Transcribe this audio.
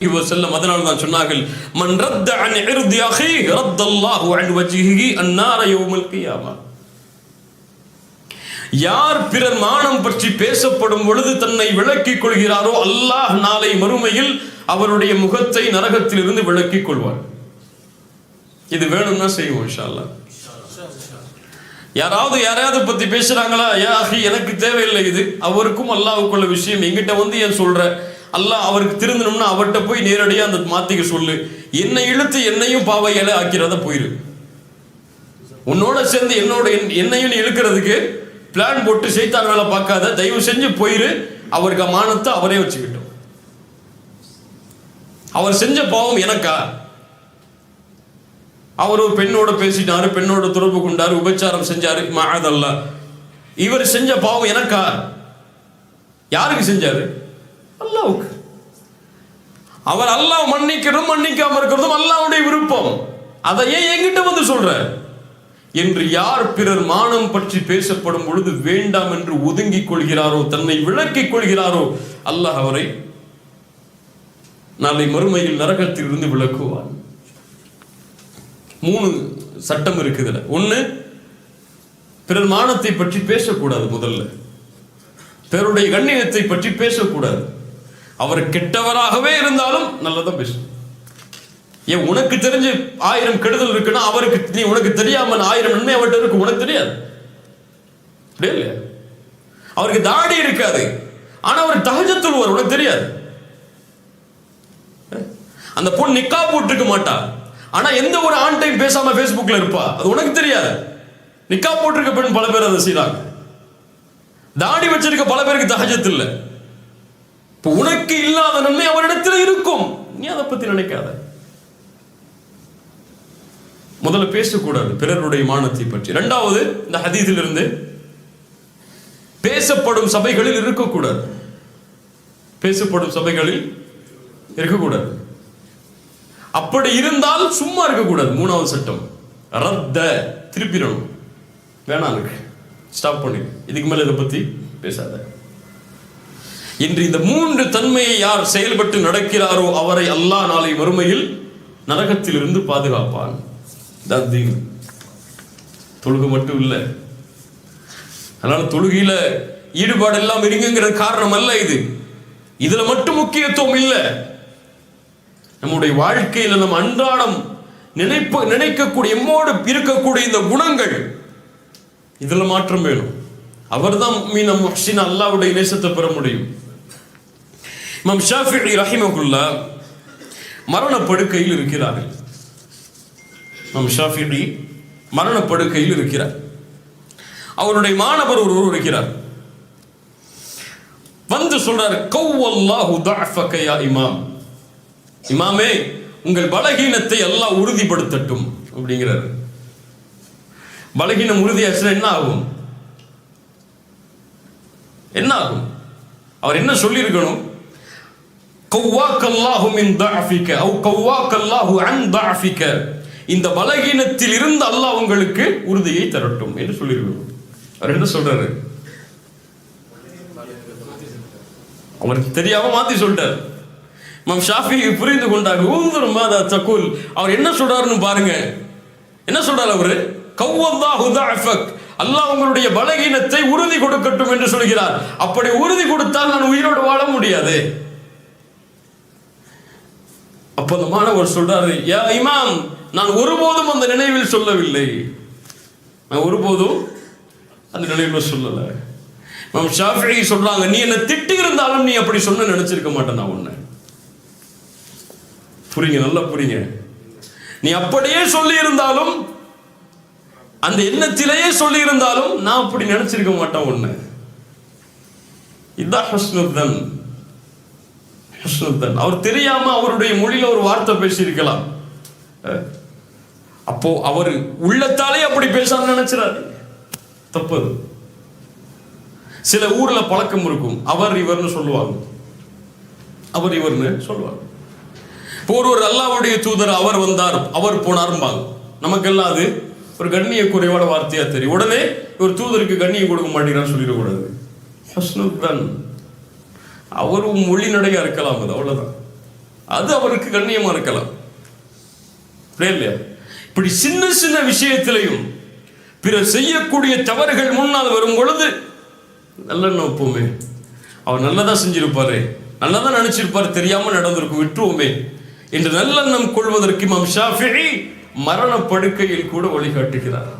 செல்லம் அதனால் தான் சொன்னார்கள் மன் ரத்த அன் இர்தி அஹி அன் அன்னார யௌமல் கியாமா. யார் பிறர் மானம் பற்றி பேசப்படும் பொழுது தன்னை விளக்கிக் கொள்கிறாரோ அல்லாஹ் நாளை மறுமையில் அவருடைய முகத்தை நரகத்திலிருந்து விளக்கிக் கொள்வார். இது வேணும்னா செய்வோம் இன்ஷா யாராவது யாரையாவது பத்தி பேசுறாங்களா? யா எனக்கு தேவையில்லை இது. அவருக்கும் அல்லாவுக்குள்ள விஷயம் எங்கிட்ட வந்து ஏன் சொல்ற? அல்லாஹ் அவருக்கு திருந்தணும்னா அவர்கிட்ட போய் நேரடியாக அந்த மாத்திக்க சொல்லு. என்னை இழுத்து என்னையும் பாவையில ஆக்கிறத போயிரு. உன்னோட சேர்ந்து என்னோட என்- என்னையும் நீ இழுக்கிறதுக்கு பிளான் போட்டு செய்தான் வேலை பார்க்காத தயவு செஞ்சு போயிரு. அவருக்கு மானத்தை அவரே வச்சுக்கிட்டோம். அவர் செஞ்ச பாவம் எனக்கா? அவர் ஒரு பெண்ணோட பேசிட்டாரு பெண்ணோட தொடர்பு கொண்டாரு உபச்சாரம் செஞ்சாரு. மாதல்ல இவர் செஞ்ச பாவம் எனக்கா? யாருக்கு செஞ்சாரு? அல்லாவுக்கு. அவர் அல்லாஹ் மன்னிக்கிறதும் மன்னிக்காம இருக்கிறதும் அல்லாவுடைய விருப்பம். அதை ஏன் எங்கிட்ட வந்து சொல்ற? என்று யார் பிறர் மானம் பற்றி பேசப்படும் பொழுது வேண்டாம் என்று ஒதுங்கிக் கொள்கிறாரோ தன்னை விளக்கிக் கொள்கிறாரோ அல்லாஹ் அவரை நாளை மறுமையில் நரகத்தில் இருந்து விளக்குவான் மூணு சட்டம் இருக்குதுல ஒண்ணு பிறர் மானத்தை பற்றி பேசக்கூடாது முதல்ல. பிறருடைய கண்ணியத்தை பற்றி பேசக்கூடாது. அவர் கெட்டவராகவே இருந்தாலும் நல்லதான் பேசணும் ஏன் உனக்கு தெரிஞ்சு ஆயிரம் கெடுதல் இருக்குன்னா அவருக்கு நீ உனக்கு தெரியாம ஆயிரம் நன்மை அவர்கிட்ட இருக்கு உனக்கு தெரியாது. அப்படியே இல்லையா? அவருக்கு தாடி இருக்காது. ஆனா அவர் தகஜத்துள்வார் உனக்கு தெரியாது. அந்த பொண்ணு நிக்கா போட்டிருக்க மாட்டா. ஆனா எந்த ஒரு ஆண்டையும் பேசாம ஃபேஸ்புக்கில் இருப்பா. அது உனக்கு தெரியாது. நிக்கா போட்டிருக்க பெண் பல பேர் அதை செய்கிறாங்க தாடி வச்சிருக்க பல பேருக்கு தகஜத்து இல்லை. இப்போ உனக்கு இல்லாத நன்மை அவரிடத்தில் இருக்கும். நீ அதை பத்தி நினைக்காத. முதல்ல பேசக்கூடாது. பிறருடைய மானத்தை பற்றி. இரண்டாவது இந்த ஹதீஸிலிருந்து பேசப்படும் சபைகளில் இருக்கக்கூடாது. பேசப்படும் சபைகளில் இருக்கக்கூடாது. அப்படி இருந்தால் சும்மா இருக்கக்கூடாது. மூணாவது சட்டம். ரத்த திருப்பிடணும். வேணாம் ஸ்டாப் பண்ணி இதுக்கு மேல இதை பத்தி பேசாத. இன்று இந்த மூன்று தன்மையை யார் செயல்பட்டு நடக்கிறாரோ அவரை அல்லாஹ் நாளை வறுமையில் நரகத்திலிருந்து பாதுகாப்பான். இதான் தொழுகை மட்டும் இல்லை. அதனால தொழுகையில ஈடுபாடு எல்லாம் இருங்குங்கிற காரணம் அல்ல இது. இதுல மட்டும் முக்கியத்துவம் இல்லை. நம்முடைய வாழ்க்கையில நம்ம அன்றாடம் நினைப்ப நினைக்கக்கூடிய எம்மோடு இருக்கக்கூடிய இந்த குணங்கள் இதுல மாற்றம் வேணும். அவர்தான் மீன் முஹ்சின் அல்லாவுடைய நேசத்தை பெற முடியும். இமாம் ஷாஃபி ரஹிமகுல்லா மரணப்படுக்கையில் இருக்கிறார்கள். இமாம் ஷாஃபி மரணப்படுக்கையில் இருக்கிறார். அவருடைய மாணவர் ஒருவர் இருக்கிறார். வந்து சொல்றார் கௌவல்லாஹு தஅஃபக இமாம். இமாமே உங்கள் பலகீனத்தை எல்லாம் உறுதிப்படுத்தட்டும் அப்படிங்கிறார். பலகீனம் உறுதியாச்சுன்னா என்ன ஆகும்? என்ன ஆகும்? அவர் என்ன சொல்லியிருக்கணும்? இந்த பலகீனத்தில் இருந்து அல்லாஹ் உங்களுக்கு உறுதியை தரட்டும் என்று சொல்லியிருக்கிறோம். அவர் என்ன சொல்றாரு? அவருக்கு தெரியாம மாத்தி சொல்லிட்டார். மம் ஷாஃபி புரிந்து கொண்டாங்க ஊந்துரு மாதா தகுல். அவர் என்ன சொல்றாருன்னு பாருங்க. என்ன சொல்றாரு அவரு? கவ்வல்லாஹு அஃபக் அல்லாஹ் உங்களுடைய பலகீனத்தை உறுதி கொடுக்கட்டும் என்று சொல்கிறார். அப்படி உறுதி கொடுத்தால் நான் உயிரோடு வாழ முடியாது. அற்புதமானவர் சொல்றாரு யா இமாம் நான் ஒருபோதும் அந்த நினைவில் சொல்லவில்லை. நான் ஒருபோதும் அந்த நினைவில் சொல்லல. மேம் ஷாஃபி சொல்றாங்க நீ என்ன திட்டி இருந்தாலும் நீ அப்படி சொன்ன நினைச்சிருக்க மாட்டேன் நான் உன்னை. புரியுங்க நல்லா புரியுங்க. நீ அப்படியே சொல்லி இருந்தாலும் அந்த எண்ணத்திலேயே சொல்லி இருந்தாலும் நான் அப்படி நினைச்சிருக்க மாட்டேன் உன்னை. இதான் ஹஸ்னுத்தன் அவர் தெரியாம அவருடைய மொழியில ஒரு வார்த்தை பேசியிருக்கலாம். அப்போ அவர் உள்ளத்தாலே அப்படி பேசாம நினைச்சிடாரு தப்பு சில ஊர்ல பழக்கம் இருக்கும். அவர் இவர்னு சொல்லுவாங்க. அவர் இவர்னு சொல்லுவாங்க. இப்போ ஒரு ஒரு அல்லாவுடைய தூதர் அவர் வந்தார். அவர் போனார்பாங்க நமக்கெல்லாம் அது ஒரு கண்ணிய குறைவான வார்த்தையா தெரியும். உடனே ஒரு தூதருக்கு கண்ணியம் கொடுக்க மாட்டேங்கிறான்னு சொல்லிடக்கூடாது. அவர் அவரும் மொழி நடையா இருக்கலாம் அது அவ்வளவுதான். அது அவருக்கு கண்ணியமா இருக்கலாம். இல்லையா இப்படி சின்ன சின்ன விஷயத்திலையும் பிறர் செய்யக்கூடிய தவறுகள் முன்னால் வரும் பொழுது நல்லெண்ணம் வைப்போமே. அவர் நல்லதா செஞ்சிருப்பாரு. நல்லதா நினச்சிருப்பார் தெரியாம நடந்திருக்கும் விட்டுருவோமே என்று நல்லெண்ணம் கொள்வதற்கு இமாம் ஷாஃபிஈ மரண படுக்கையில் கூட வழிகாட்டுகிறார்.